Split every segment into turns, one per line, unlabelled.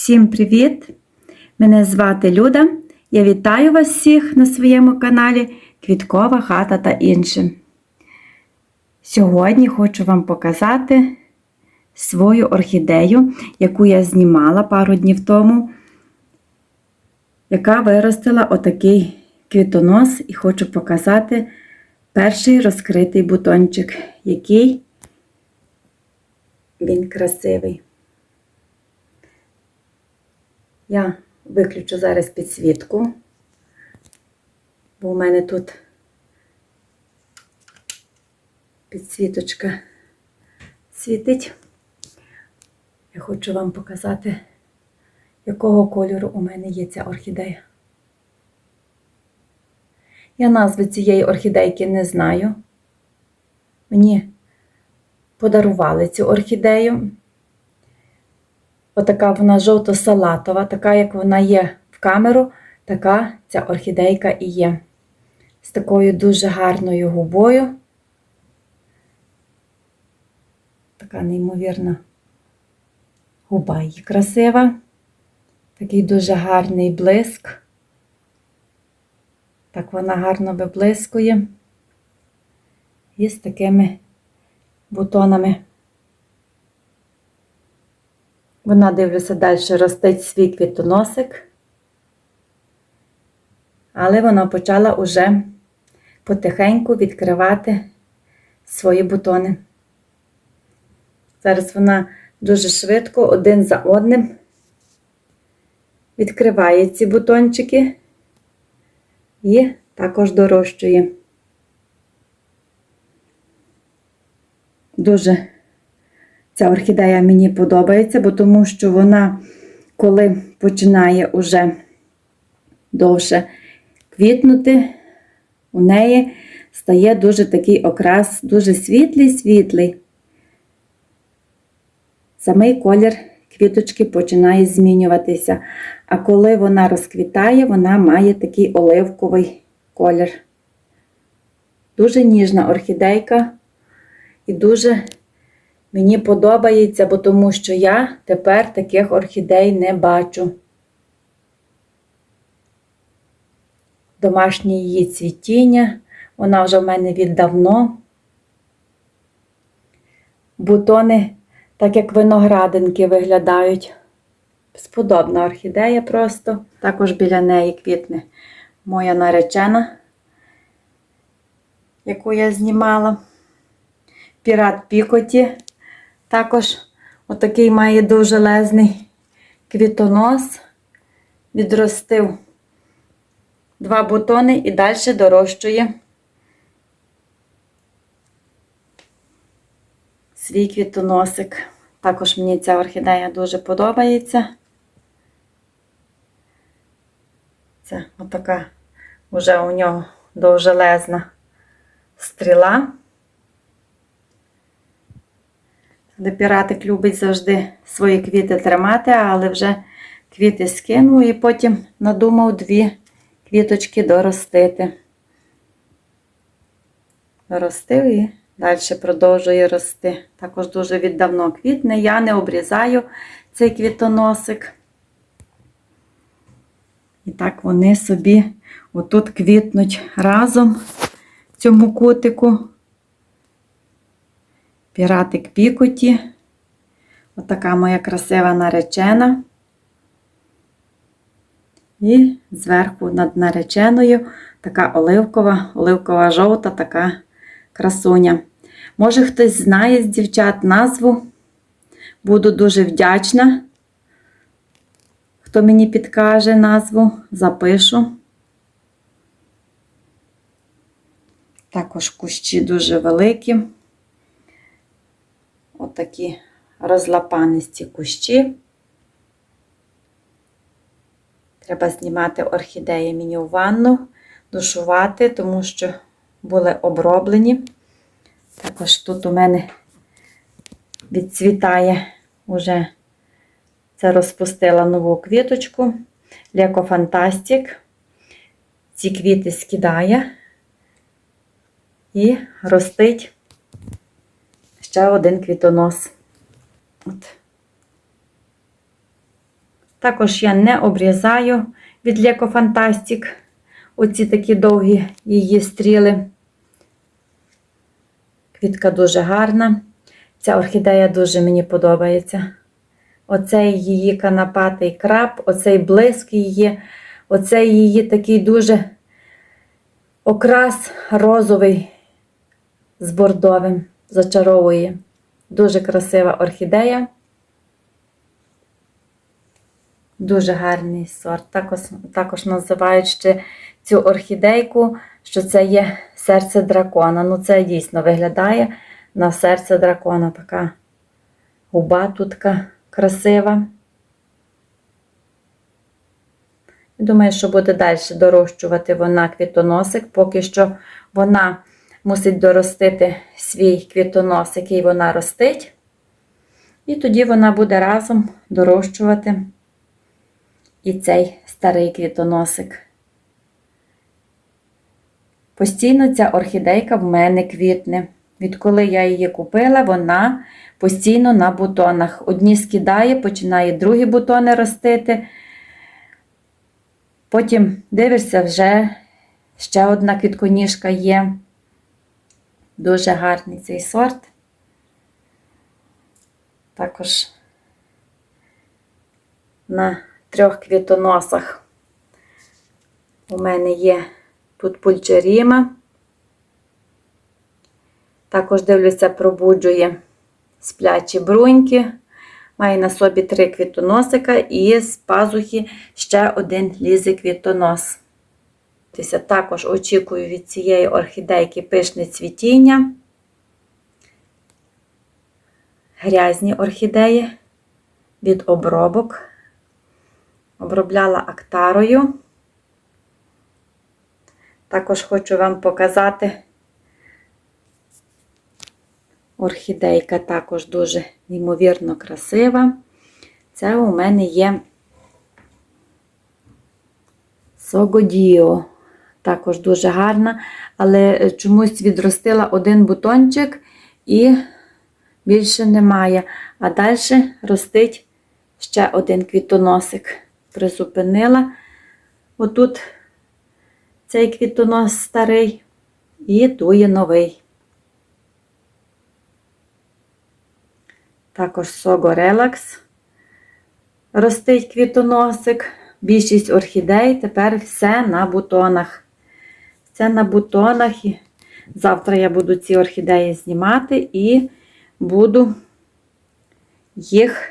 Всім привіт! Мене звати Люда. Я вітаю вас всіх на своєму каналі Квіткова хата та інше. Сьогодні хочу вам показати свою орхідею, яку я знімала пару днів тому, яка виростила отакий квітонос, і хочу показати перший розкритий бутончик, який він красивий. Я виключу зараз підсвітку, бо у мене тут підсвіточка світить. Я хочу вам показати, якого кольору у мене є ця орхідея. Я назви цієї орхідейки не знаю. Мені подарували цю орхідею. Отака вона жовто-салатова, така, як вона є в камеру, така ця орхідейка і є. З такою дуже гарною губою. Така неймовірна губа її красива. Такий дуже гарний блиск. Так вона гарно виблискує. І з такими бутонами. Вона, дивлюся, далі ростить свій квітоносик. Але вона почала уже потихеньку відкривати свої бутони. Зараз вона дуже швидко один за одним відкриває ці бутончики і також дорощує. Дуже Ця орхідея мені подобається, бо тому що вона, коли починає уже довше квітнути, у неї стає дуже такий окрас, дуже світлий-світлий. Самий колір квіточки починає змінюватися. А коли вона розквітає, вона має такий оливковий колір. Дуже ніжна орхідейка і дуже Мені подобається, бо тому що я тепер таких орхідей не бачу. Домашнє її цвітіння, вона вже в мене віддавно. Бутони, так як виноградинки виглядають. Сподобна орхідея просто. Також біля неї квітне моя наречена, яку я знімала. Пірат Пікоті. Також отакий має довжелезний квітонос, відростив два бутони і далі дорощує свій квітоносик. Також мені ця орхідея дуже подобається. Це отака вже у нього довжелезна стріла. Де піратик любить завжди свої квіти тримати, але вже квіти скинув і потім надумав дві квіточки доростити. Доростив і далі продовжує рости. Також дуже віддавно квітне. Я не обрізаю цей квітоносик. І так вони собі отут квітнуть разом в цьому кутику піратик пікоті. Отака моя красива наречена. І зверху над нареченою така оливкова, оливкова жовта, така красуня. Може, хтось знає з дівчат назву. Буду дуже вдячна. Хто мені підкаже назву, запишу. Також кущі дуже великі отакі розлапанисті кущі. Треба знімати орхідеї мені у ванну, душувати, тому що були оброблені. Також тут у мене відцвітає уже це розпустила нову квіточку. Леко Фантастик. Ці квіти скидає і ростить ще один квітонос. От. Також я не обрізаю від Леко Фантастик. Оці такі довгі її стріли. Квітка дуже гарна. Ця орхідея дуже мені подобається. Оцей її канапатий краб, оцей блиск її, оцей її такий дуже окрас розовий з бордовим. Зачаровує. Дуже красива орхідея. Дуже гарний сорт. Також, також називають ще цю орхідейку, що це є серце дракона. Ну, це дійсно виглядає на серце дракона. Така губа тут така красива. Думаю, що буде далі дорощувати вона квітоносик, поки що вона мусить доростити свій квітонос, який вона ростить. І тоді вона буде разом дорощувати і цей старий квітоносик. Постійно ця орхідейка в мене квітне. Відколи я її купила, вона постійно на бутонах. Одні скидає, починає другі бутони ростити. Потім дивишся, вже ще одна квітконіжка є. Дуже гарний цей сорт. Також на трьох квітоносах у мене є тут пульчеріма. Також дивлюся, пробуджує сплячі бруньки. Має на собі три квітоносика і з пазухи ще один лізе квітонос. Також очікую від цієї орхідейки пишне цвітіння. Грязні орхідеї від обробок. Обробляла актарою. Також хочу вам показати орхідейка також дуже неймовірно красива. Це у мене є Согодіо. Також дуже гарна, але чомусь відростила один бутончик і більше немає. А далі ростить ще один квітоносик. Призупинила. Отут цей квітонос старий і дує новий. Також Сого Relax ростить квітоносик. Більшість орхідей тепер все на бутонах. Все на бутонах. Завтра я буду ці орхідеї знімати і буду їх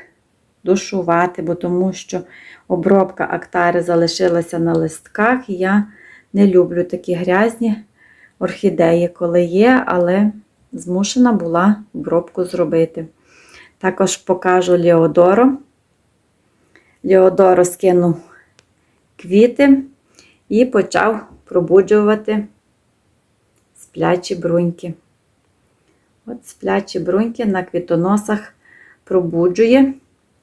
душувати, бо тому що обробка актари залишилася на листках, я не люблю такі грязні орхідеї, коли є, але змушена була обробку зробити. Також покажу Леодоро. Леодоро скинув квіти і почав пробуджувати сплячі бруньки. От сплячі бруньки на квітоносах пробуджує.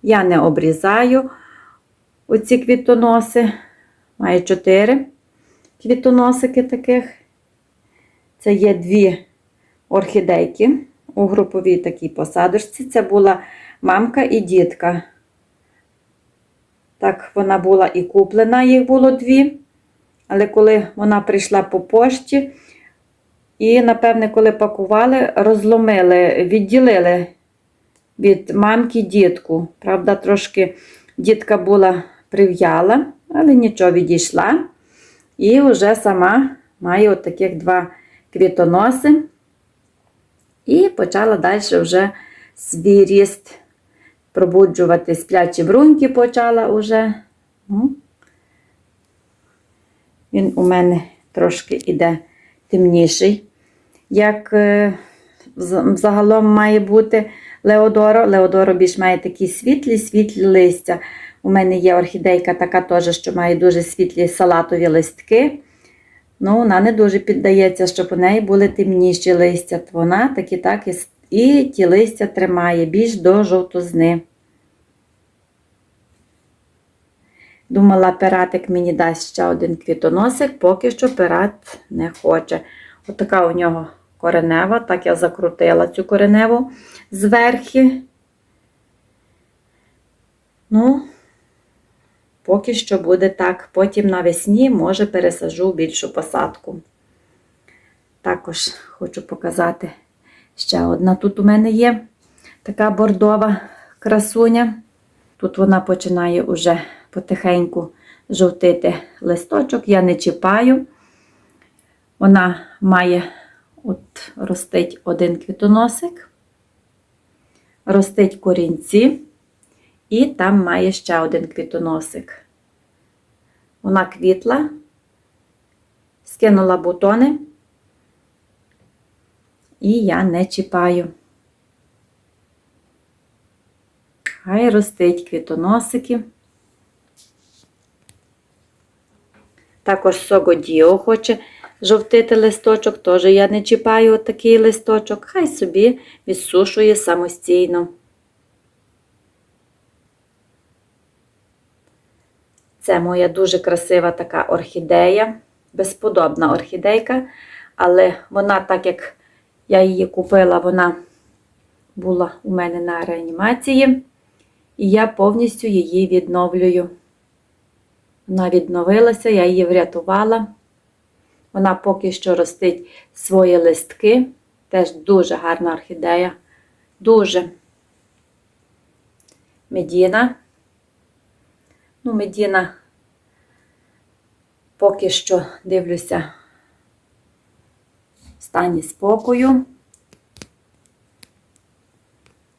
Я не обрізаю оці квітоноси. Маю чотири квітоносики таких. Це є дві орхідейки у груповій такій посадочці. Це була мамка і дітка. Так, вона була і куплена, їх було дві. Але коли вона прийшла по пошті, і, напевне, коли пакували, розломили, відділили від мамки дітку. Правда, трошки дітка була прив'яла, але нічого відійшла. І вже сама має от два квітоноси. І почала далі вже свій ріст пробуджувати сплячі бруньки почала вже. Він у мене трошки іде темніший, як е, загалом має бути Леодоро. Леодоро більш має такі світлі, світлі листя. У мене є орхідейка така теж, що має дуже світлі салатові листки. Ну, Вона не дуже піддається, щоб у неї були темніші листя. Вона так і так і ті листя тримає більш до жовтозни. Думала, пиратик мені дасть ще один квітоносик, поки що пират не хоче. Отака у нього коренева, так я закрутила цю кореневу зверхи. Ну, Поки що буде так. Потім навесні, може, пересажу більшу посадку. Також хочу показати ще одна. Тут у мене є така бордова красуня. Тут вона починає уже потихеньку жовтити листочок. Я не чіпаю. Вона має от ростить один квітоносик, ростить корінці, і там має ще один квітоносик. Вона квітла, скинула бутони, і я не чіпаю. Хай ростить квітоносики. Також Согодіо хоче жовтити листочок, теж я не чіпаю отакий листочок, хай собі відсушує самостійно. Це моя дуже красива така орхідея, безподобна орхідейка, але вона, так як я її купила, вона була у мене на реанімації, і я повністю її відновлюю. Вона відновилася, я її врятувала. Вона поки що ростить свої листки. Теж дуже гарна орхідея. Дуже. Медіна. Ну, медіна поки що дивлюся в стані спокою.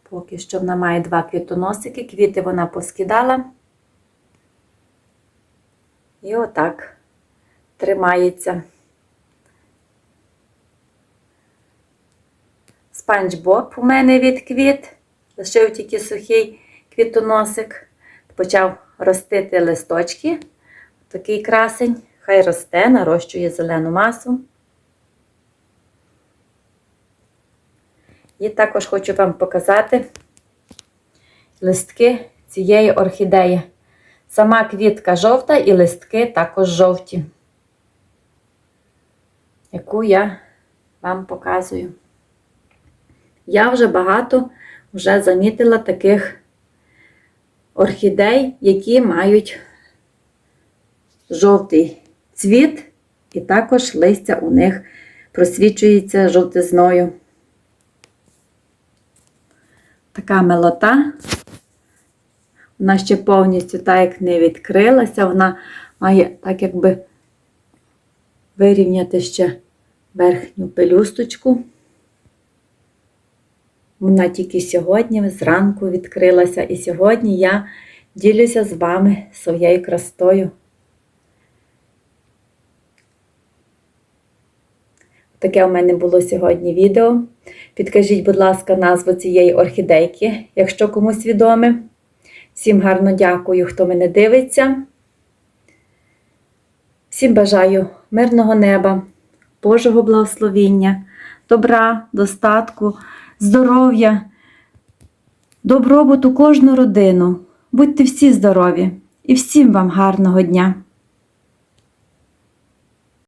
Поки що вона має два квітоносики, квіти вона поскидала. І отак тримається. Спанч Боб у мене відквіт, лишив тільки сухий квітоносик, почав ростити листочки. Такий красень, хай росте, нарощує зелену масу. І також хочу вам показати листки цієї орхідеї. Сама квітка жовта і листки також жовті, яку я вам показую. Я вже багато вже замітила таких орхідей, які мають жовтий цвіт, і також листя у них просвічується жовтизною. Така милота. Вона ще повністю так як не відкрилася, вона має так якби вирівняти ще верхню пелюсточку. Вона тільки сьогодні зранку відкрилася, і сьогодні я ділюся з вами своєю красотою. Таке у мене було сьогодні відео. Підкажіть, будь ласка, назву цієї орхідейки, якщо комусь відоме. Всім гарно дякую, хто мене дивиться. Всім бажаю мирного неба, Божого благословіння, добра, достатку, здоров'я, добробуту кожну родину. Будьте всі здорові і всім вам гарного дня!